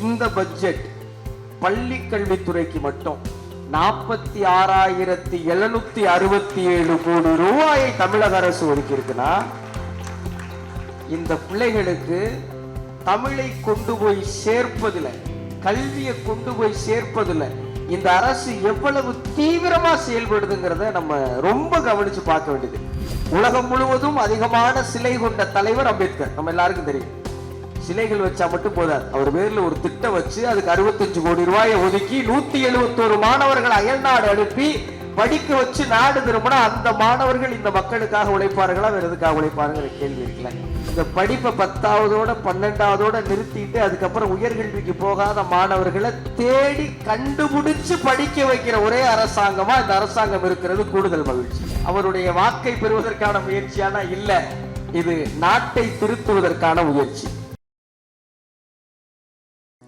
இந்த பட்ஜெட் பள்ளி கல்வித்துறைக்கு மட்டும் நாற்பத்தி ஆறாயிரத்தி எழுநூத்தி அறுபத்தி ஏழு கோடி ரூபாயை தமிழக அரசு ஒதுக்கியிருக்குன்னா இந்த பிள்ளைகளுக்கு தமிழை கொண்டு போய் சேர்ப்பதில் கல்வியை கொண்டு போய் சேர்ப்பதில் இந்த அரசு எவ்வளவு தீவிரமா செயல்படுதுங்கிறத நம்ம ரொம்ப கவனிச்சு பார்க்க வேண்டியது. உலகம் முழுவதும் அதிகமான சிலை கொண்ட தலைவர் அம்பேத்கர் நம்ம எல்லாருக்கும் தெரியும். சிலைகள் வச்சா மட்டும் போதாது. அவர் பேர்ல ஒரு திட்டம் வச்சு அதுக்கு அறுபத்தஞ்சு கோடி ரூபாயை ஒதுக்கி நூத்தி எழுபத்தோரு மாணவர்கள் அயல்நாடு அனுப்பி படிக்க வச்சு நாடு திரும்பினா அந்த மாணவர்கள் இந்த மக்களுக்காக உழைப்பார்களா வேற எதுக்காக உழைப்பாருங்கிற கேள்வி இருக்குல்ல. இந்த படிப்பை பத்தாவதோட பன்னெண்டாவதோட நிறுத்திட்டு அதுக்கப்புறம் உயர்கல்விக்கு போகாத மாணவர்களை தேடி கண்டுபிடிச்சு படிக்க வைக்கிற ஒரே அரசாங்கமா இந்த அரசாங்கம் இருக்கிறது கூடுதல் மகிழ்ச்சி. அவருடைய வாக்கை பெறுவதற்கான முயற்சியானா இல்ல இது நாட்டை திருத்துவதற்கான முயற்சி.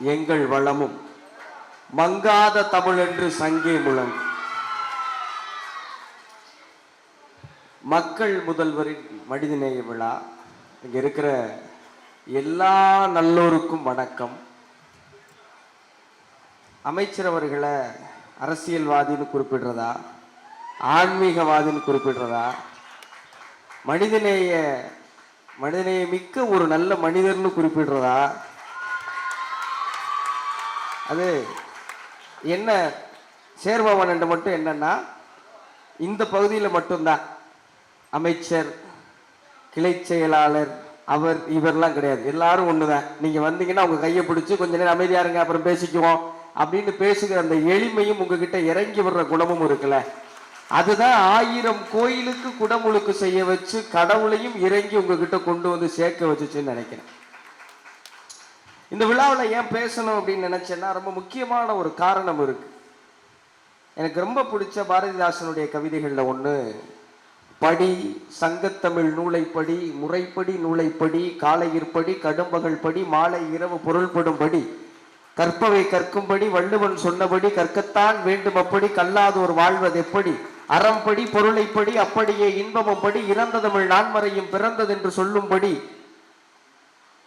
எங்கள் வளமும். மங்காத தமிழ் என்று சங்கே முழங்கு மக்கள் முதல்வரின் மனிதநேய விழா. இங்க இருக்கிற எல்லா நல்லோருக்கும் வணக்கம். அமைச்சர் அவர்களை அரசியல்வாதின்னு குறிப்பிடுறதா? ஆன்மீகவாதின்னு குறிப்பிடுறதா? மனிதநேய மனிதநேய மிக்க ஒரு நல்ல மனிதர்னு குறிப்பிடுறதா? அது என்ன சேர்பவன் என்று மட்டும் என்னன்னா இந்த பகுதியில் மட்டும்தான். அமைச்சர் கிளை செயலாளர் அவர் இவர்லாம் கிடையாது. எல்லாரும் ஒன்று தான் நீங்க வந்தீங்கன்னா உங்க கையை பிடிச்சி கொஞ்ச நேரம் அமைதியா இருங்க அப்புறம் பேசிக்குவோம் அப்படின்னு பேசுகிற அந்த எளிமையும் உங்ககிட்ட இறங்கி விடுற குணமும் இருக்குல்ல. அதுதான் ஆயிரம் கோயிலுக்கு குடமுழுக்கு செய்ய வச்சு கடவுளையும் இறங்கி உங்ககிட்ட கொண்டு வந்து சேர்க்க வச்சுச்சுன்னு நினைக்கிறேன். இந்த விழாவில் ஏன் பேசணும் அப்படின்னு நினைச்சேன்னா ரொம்ப முக்கியமான ஒரு காரணம் இருக்கு. எனக்கு ரொம்ப பிடிச்ச பாரதிதாசனுடைய கவிதைகளில் ஒன்று படி சங்கத்தமிழ் நூலைப்படி முறைப்படி நூலைப்படி காலையிற்படி கடும்பகல் படி மாலை இரவு பொருள்படும்படி கற்பவை கற்கும்படி வள்ளுவன் சொன்னபடி கற்கத்தான் வேண்டும் அப்படி கல்லாதோர் வாழ்வது எப்படி அறம்படி பொருளைப்படி அப்படியே இன்பமும் படி இறந்த தமிழ் நான்மறையும் பிறந்ததென்று சொல்லும்படி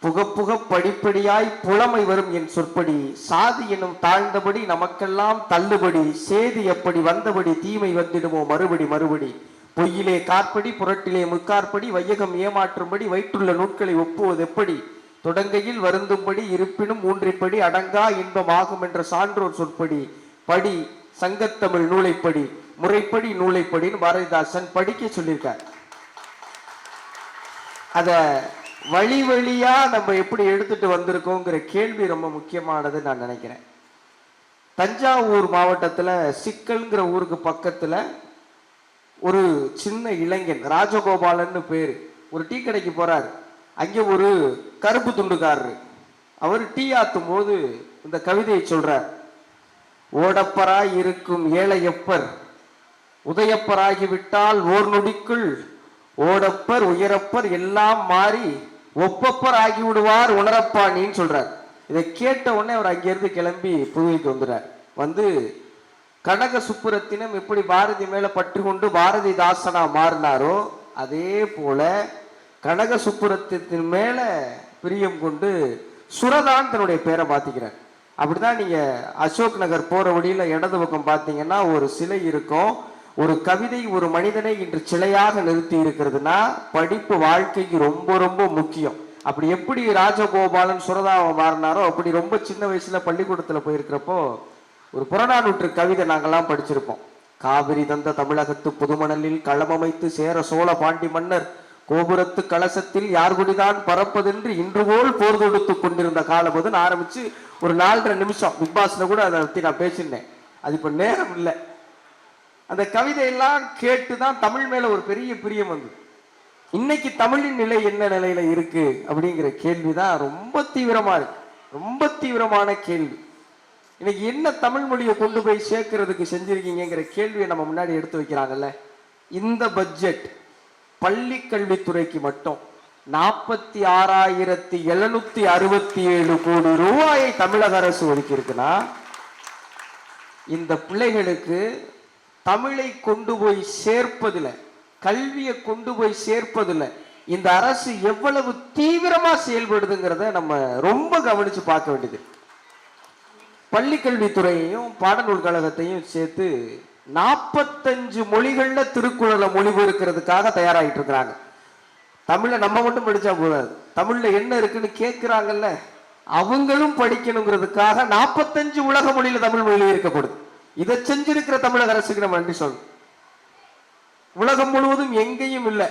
புக புக படிப்படியாய் புலமை வரும் என் சொற்படி. சாதி எனும் தாழ்ந்தபடி நமக்கெல்லாம் தள்ளுபடி. சேதி எப்படி வந்தபடி தீமை வந்திடுமோ மறுபடி மறுபடி. பொய்யிலே காற்படி புரட்டிலே முக்காற்படி வையகம் ஏமாற்றும்படி வயிற்றுள்ள நூட்களை ஒப்புவது எப்படி? தொடங்கையில் வருந்தும்படி இருப்பினும் ஊன்றிப்படி அடங்கா இன்பம் ஆகும் என்ற சான்றோர் சொற்படி. படி சங்கத்தமிழ் நூலைப்படி. முறைப்படி நூலைப்படின்னு பாரதிதாசன் படிக்க சொல்லியிருக்கார். அத வழி வழியா நம்ம எப்படி எடுத்துட்டு வந்திருக்கோங்கிற கேள்வி ரொம்ப முக்கியமானது நான் நினைக்கிறேன். தஞ்சாவூர் மாவட்டத்தில் சிக்கல்ங்கிற ஊருக்கு பக்கத்தில் ஒரு சின்ன இளைஞன் ராஜகோபாலன்னு பேர். ஒரு டீ கடைக்கு போகிறார் அங்கே ஒரு கருப்பு துண்டுக்காரரு. அவர் டீ ஆத்தும் போது இந்த கவிதையை சொல்கிறார் ஓடப்பராய் இருக்கும் ஏழையப்பர் உதயப்பராகிவிட்டால் ஓர் நொடிக்குள் ஓடப்பர் உயரப்பர் எல்லாம் மாறி ஒப்பப்பர் ஆகி விடுவார் உணரப்பாணின்னு சொல்றார். இதை கேட்ட உடனே அவர் அங்கிருந்து கிளம்பி புதுவைக்கு வந்துறார் வந்து கனக சுப்புரத்தினம் எப்படி பாரதி மேல பற்று கொண்டு பாரதிதாசனா மாறினாரோ அதே போல கனக சுப்புரத்தின் மேல பிரியம் கொண்டு சுரதான் தன்னுடைய பேரை மாத்திக்கிறார். அப்படிதான் நீங்க அசோக் நகர் போற வழியில இடது பக்கம் பார்த்தீங்கன்னா ஒரு சிலை இருக்கும். ஒரு கவிதை ஒரு மனிதனை இன்று சிலையாக நிறுத்தி இருக்கிறதுனா படிப்பு வாழ்க்கைக்கு ரொம்ப ரொம்ப முக்கியம். அப்படி எப்படி ராஜகோபாலன் சுரதாவை மாறினாரோ அப்படி ரொம்ப சின்ன வயசுல பள்ளிக்கூடத்துல போயிருக்கிறப்போ ஒரு புறநானூற்று கவிதை நாங்கெல்லாம் படிச்சிருப்போம். காவிரி தந்த தமிழகத்து புதுமணலில் களமமைத்து சேர சோழ பாண்டி மன்னர் கோபுரத்து கலசத்தில் யார் குடிதான் பறப்பதென்று இன்று போல் போர் தொடுத்து கொண்டிருந்த காலம் அதுன்னு ஆரம்பிச்சு ஒரு நாலரை நிமிஷம். பிக் பாஸ்ல கூட அதை பத்தி நான் பேசியிருந்தேன். அது இப்ப நேரம் இல்லை. அந்த கவிதையெல்லாம் கேட்டு தான் தமிழ் மேல ஒரு பெரிய பிரியம் வந்தது இன்னைக்கு தமிழின் நிலை என்ன நிலையில இருக்கு அப்படிங்கிற கேள்விதான் ரொம்ப தீவிரமா இருக்கு. ரொம்ப தீவிரமான கேள்வி. இன்னைக்கு என்ன தமிழ் மொழியை கொண்டு போய் சேர்க்கறதுக்கு செஞ்சிருக்கீங்கங்கிற கேள்வியை நம்ம முன்னாடி எடுத்து வைக்கிறாங்கல்ல? இந்த பட்ஜெட் பள்ளி கல்வித்துறைக்கு மட்டும் நாற்பத்தி ஆறாயிரத்தி எழுநூத்தி அறுபத்தி ஏழு கோடி ரூபாயை தமிழக அரசு ஒதுக்கி இருக்குன்னா இந்த பிள்ளைகளுக்கு தமிழை கொண்டு போய் சேர்ப்பதில் கல்வியை கொண்டு போய் சேர்ப்பதில் இந்த அரசு எவ்வளவு தீவிரமா செயல்படுதுங்கிறத நம்ம ரொம்ப கவனிச்சு பார்க்க வேண்டியது. பள்ளிக்கல்வித்துறையையும் பாடநூல் கழகத்தையும் சேர்த்து நாற்பத்தஞ்சு மொழிகள்ல திருக்குறளை மொழிபெயர்க்கிறதுக்காக தயாராகிட்டு இருக்கிறாங்க. தமிழை நம்ம மட்டும் படிச்சா போதாது. தமிழ்ல என்ன இருக்குன்னு கேட்கிறாங்கல்ல அவங்களும் படிக்கணுங்கிறதுக்காக நாற்பத்தஞ்சு உலக மொழியில தமிழ் மொழி இருக்கப்படுது இதை செஞ்சிருக்கிற தமிழக அரசுக்கு நம்ம நன்றி சொல்லணும். உலகம் முழுவதும் எங்கேயும் இல்லை.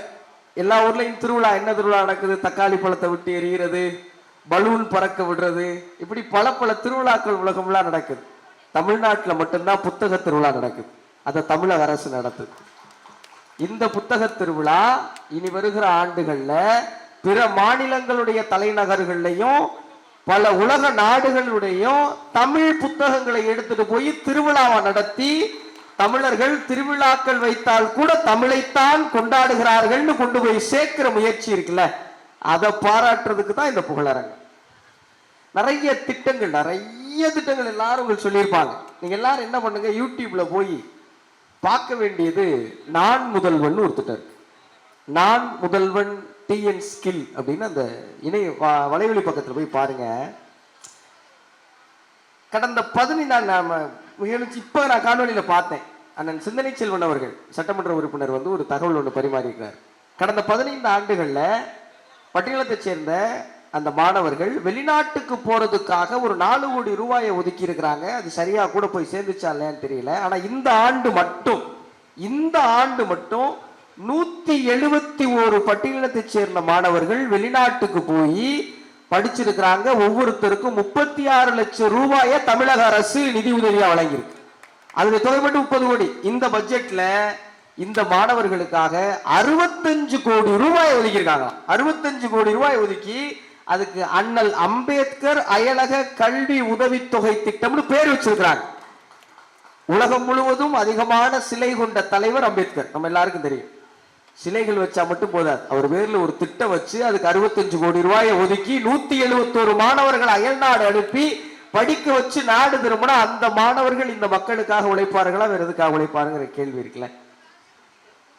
எல்லா ஊர்லயும் திருவிழா என்ன திருவிழா நடக்குது? தக்காளி பழத்தை விட்டு எறிகிறது பலூன் பறக்க விடுறது. இப்படி பல பல திருவிழாக்கள் உலகம்லாம் நடக்குது. தமிழ்நாட்டில் மட்டும்தான் புத்தக திருவிழா நடக்குது. அதை தமிழக அரசு நடத்துது. இந்த புத்தக திருவிழா இனி வருகிற ஆண்டுகள்ல பிற மாநிலங்களுடைய தலைநகர்கள்லையும் பல உலக நாடுகளுடையும் தமிழ் புத்தகங்களை எடுத்துட்டு போய் திருவிழாவை நடத்தி தமிழர்கள் திருவிழாக்கள் வைத்தால் கூட தமிழைத்தான் கொண்டாடுகிறார்கள்னு கொண்டு போய் சேர்க்கிற முயற்சி இருக்குல்ல அதை பாராட்டுறதுக்கு தான் இந்த புகழரங்கம். நிறைய திட்டங்கள் நிறைய திட்டங்கள் எல்லாரும் உங்களுக்கு சொல்லியிருப்பாங்க. நீங்க எல்லாரும் என்ன பண்ணுங்க யூடியூப்ல போய் பார்க்க வேண்டியது நான் முதல்வன் ஒரு திட்டம் இருக்கு. நான் முதல்வன் டிஎன் ஸ்கில் அப்படின்னு அந்த இணைய வ- பக்கத்தில் போய் பாருங்க. கடந்த பதினைந்தாம் நாம முயற்சி இப்போ நான் காணொலியில் பார்த்தேன். அண்ணன் சிந்தனை செல்வன் அவர்கள் சட்டமன்ற உறுப்பினர் வந்து ஒரு தகவல் ஒன்று பரிமாறியிருக்கிறார். கடந்த பதினைந்து ஆண்டுகளில் பட்டியலத்தைச் சேர்ந்த அந்த மாணவர்கள் வெளிநாட்டுக்கு போறதுக்காக ஒரு நாலு கோடி ரூபாயை ஒதுக்கி இருக்கிறாங்க அது சரியா கூட போய் சேர்ந்துச்சா இல்லையான்னு தெரியல. ஆனா இந்த ஆண்டு மட்டும் இந்த ஆண்டு மட்டும் நூத்தி எழுபத்தி ஒரு பட்டியலத்தை சேர்ந்த மாணவர்கள் வெளிநாட்டுக்கு போய் படிச்சிருக்கிறாங்க. ஒவ்வொருத்தருக்கும் முப்பத்தி ஆறு லட்சம் ரூபாயை தமிழக அரசு நிதி உதவியா வழங்கியிருக்கு. அதனுடைய தொகை மட்டும் முப்பது கோடி. இந்த பட்ஜெட்ல இந்த மாணவர்களுக்காக அறுபத்தஞ்சு கோடி ரூபாய் ஒதுக்கியிருக்காங்க. அறுபத்தஞ்சு கோடி ரூபாய் ஒதுக்கி அதுக்கு அண்ணல் அம்பேத்கர் அயலக கல்வி உதவித்தொகை திட்டம்னு பேர் வச்சிருக்கிறாங்க. உலகம் முழுவதும் அதிகமான சிலை கொண்ட தலைவர் அம்பேத்கர். நம்ம எல்லாருக்கும் தெரியும். சிலைகள் வச்சா மட்டும் போதாது. அவர் பேர்ல ஒரு திட்டம் வச்சு அதுக்கு அறுபத்தஞ்சு கோடி ரூபாயை ஒதுக்கி நூத்தி எழுபத்தோரு மாணவர்கள் அயல்நாடு அனுப்பி படிக்க வச்சு நாடு திரும்பினா அந்த மாணவர்கள் இந்த மக்களுக்காக உழைப்பார்களா வேற எதுக்காக உழைப்பாருங்கிற கேள்வி இருக்குல்ல.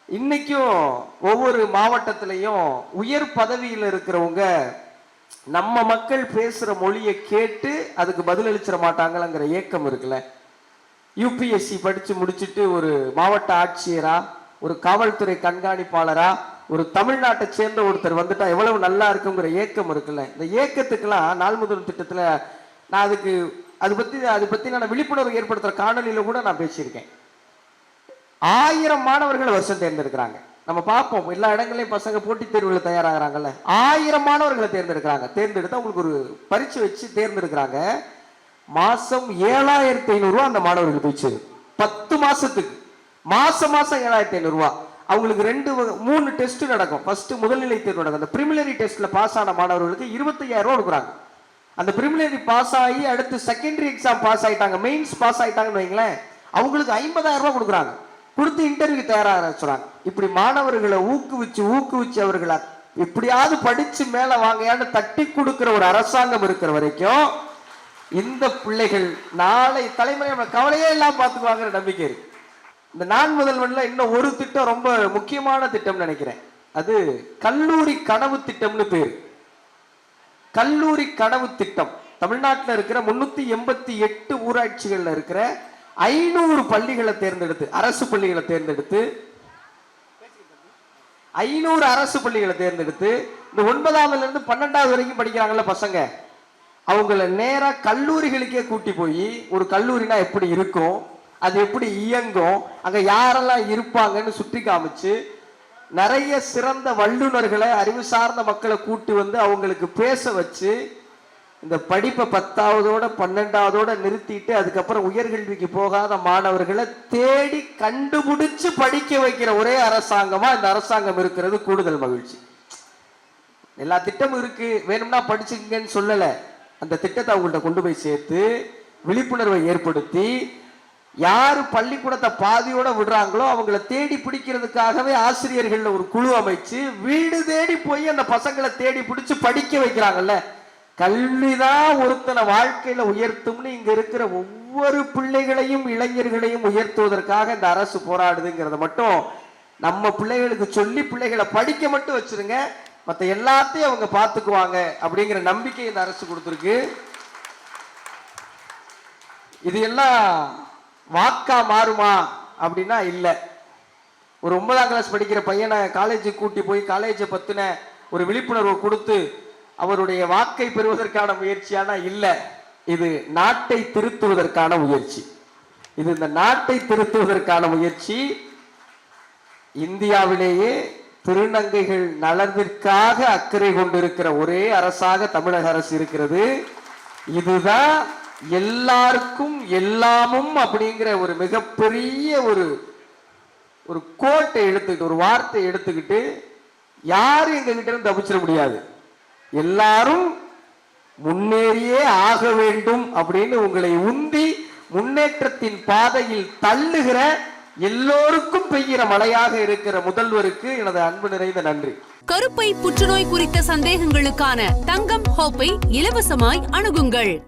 இன்னைக்கும் ஒவ்வொரு மாவட்டத்திலையும் உயர் பதவியில் இருக்கிறவங்க நம்ம மக்கள் பேசுற மொழியை கேட்டு அதுக்கு பதிலளிச்சிட மாட்டாங்களாங்கிற ஏக்கம் இருக்குல்ல. யூபிஎஸ்சி படிச்சு முடிச்சுட்டு ஒரு மாவட்ட ஆட்சியரா ஒரு காவல்துறை கண்காணிப்பாளரா ஒரு தமிழ்நாட்டை சேர்ந்த ஒருத்தர் வந்துட்டா எவ்வளவு நல்லா இருக்குங்கிற ஏக்கம் இருக்குல்ல. இந்த ஏக்கத்துக்கெல்லாம் நாள் முதல் திட்டத்தில் நான் அதுக்கு அது பத்தி அது பத்தி நான் விழிப்புணர்வு ஏற்படுத்துகிற காணொலியில கூட நான் பேசியிருக்கேன். ஆயிரம் மாணவர்கள் வருஷம் தேர்ந்தெடுக்கிறாங்க. நம்ம பார்ப்போம். எல்லா இடங்களையும் பசங்க போட்டித் தேர்வுல தயாராகிறாங்கல்ல. ஆயிரம் மாணவர்களை தேர்ந்தெடுக்கிறாங்க. தேர்ந்தெடுத்து அவங்களுக்கு ஒரு பரீட்சை வச்சு தேர்ந்தெடுக்கிறாங்க. மாசம் ஏழாயிரத்தி ஐநூறுரூவா அந்த மாணவர்களுக்கு போய் பத்து மாசத்துக்கு. மாசம் மாசம் ஏழாயிரத்தி ஐநூறுரூவா அவங்களுக்கு ரெண்டு மூணு டெஸ்ட் நடக்கும். ஃபர்ஸ்ட் முதல்நிலை தேர்வு நடக்கும். அந்த பிரிமினரி டெஸ்ட்ல பாஸ் ஆன மாணவர்களுக்கு இருபத்தையாயிரம் ரூபா கொடுக்குறாங்க. அந்த பிரிமினரி பாஸ் ஆகி அடுத்து செகண்டரி எக்ஸாம் பாஸ் ஆயிட்டாங்க. மெயின்ஸ் பாஸ் ஆயிட்டாங்கன்னு வைங்களேன் அவங்களுக்கு ஐம்பதாயிரம் ரூபா கொடுக்குறாங்க. கொடுத்து இன்டர்வியூ தயாராக சொல்றாங்க. இப்படி மாணவர்களை ஊக்குவிச்சு ஊக்குவிச்சு அவர்களை எப்படியாவது படிச்சு மேல வாங்கையான்னு தட்டி கொடுக்கிற ஒரு அரசாங்கம் இருக்கிற வரைக்கும் இந்த பிள்ளைகள் நாளை தலைமுறை நம்ம கவலையே எல்லாம் பார்த்துக்குவாங்கிற நம்பிக்கை இருக்கு. இந்த நான் முதல்வன்ல இன்னும் ஒரு திட்டம் ரொம்ப முக்கியமான திட்டம் நினைக்கிறேன். அது கல்லூரி கனவு திட்டம்னு பேர். கல்லூரி கனவு திட்டம். தமிழ்நாட்டில் இருக்கிற முன்னூத்தி எண்பத்தி எட்டு ஊராட்சிகள்ல இருக்கிற ஐநூறு பள்ளிகளை தேர்ந்தெடுத்து அரசு பள்ளிகளை தேர்ந்தெடுத்து ஐநூறு அரசு பள்ளிகளை தேர்ந்தெடுத்து இந்த ஒன்பதாவதுல இருந்து பன்னெண்டாவது வரைக்கும் படிக்கிறாங்கல்ல பசங்க. அவங்கள நேராக கல்லூரிகளுக்கே கூட்டி போய் ஒரு கல்லூரினா எப்படி இருக்கும்? அது எப்படி இயங்கும்? அங்க யாரெல்லாம் இருப்பாங்கன்னு சுட்டி காமிச்சு நிறைய சிறந்த வல்லுநர்களை அறிவு சார்ந்த மக்களை கூட்டி வந்து அவங்களுக்கு பேச வச்சு இந்த படிப்பை பத்தாவதோட பன்னெண்டாவதோட நிறுத்திட்டு அதுக்கப்புறம் உயர்கல்விக்கு போகாத மாணவர்களை தேடி கண்டுபிடிச்சு படிக்க வைக்கிற ஒரே அரசாங்கமா இந்த அரசாங்கம் இருக்கிறது கூடுதல் மகிழ்ச்சி. எல்லா திட்டமும் இருக்கு. வேணும்னா படிச்சுக்கங்கன்னு சொல்லல. அந்த திட்டத்தை அவங்கள்ட்ட கொண்டு போய் சேர்த்து விழிப்புணர்வை ஏற்படுத்தி யார் பள்ளிக்கூடத்தை பாதியோட விடுறாங்களோ அவங்கள தேடி பிடிக்கிறதுக்காகவே ஆசிரியர்கள் ஒரு குழு அமைச்சு வீடு தேடி போய் அந்த பசங்களை தேடி பிடிச்சு படிக்க வைக்கிறாங்கல்ல. கல்விதான் ஒருத்தனை வாழ்க்கையில உயர்த்தும்னு இங்க இருக்கிற ஒவ்வொரு பிள்ளைகளையும் இளைஞர்களையும் உயர்த்துவதற்காக இந்த அரசு போராடுதுங்கிறத மட்டும் நம்ம பிள்ளைகளுக்கு சொல்லி பிள்ளைகளை படிக்க மட்டும் வச்சிருங்க. மற்ற எல்லாத்தையும் அவங்க பார்த்துக்குவாங்க அப்படிங்கிற நம்பிக்கை இந்த அரசு கொடுத்துருக்கு. இது எல்லாம் வாக்கா மாறுமா அப்படின்னா இல்லை. ஒரு ஒன்பதாம் கிளாஸ் படிக்கிற பையனை காலேஜுக்கு கூட்டி போய் காலேஜை பற்றின ஒரு விழிப்புணர்வு கொடுத்து அவருடைய வாக்கை பெறுவதற்கான முயற்சியானா இல்லை. இது நாட்டை திருத்துவதற்கான முயற்சி. இது இந்த நாட்டை திருத்துவதற்கான முயற்சி. இந்தியாவிலேயே திருநங்கைகள் நலனிற்காக அக்கறை கொண்டிருக்கிற ஒரே அரசாக தமிழக அரசு இருக்கிறது. இதுதான் எல்லாருக்கும் எல்லாமும் அப்படிங்கிற ஒரு மிகப்பெரிய ஒரு ஒரு கோட்டை எடுத்துக்கிட்டு ஒரு வார்த்தை எடுத்துக்கிட்டு யாரும் எங்ககிட்ட இருந்து தப்பிச்சிட முடியாது. எல்லாரும் முன்னேறியே ஆக வேண்டும் அப்படின்னு உங்களை உந்தி முன்னேற்றத்தின் பாதையில் தள்ளுகிற எல்லோருக்கும் பெய்கிற மழையாக இருக்கிற முதல்வருக்கு எனது அன்பு நிறைந்த நன்றி. கருப்பை புற்றுநோய் குறித்த சந்தேகங்களுக்கான தங்கம் ஹோப்பை இலவசமாய் அணுகுங்கள்.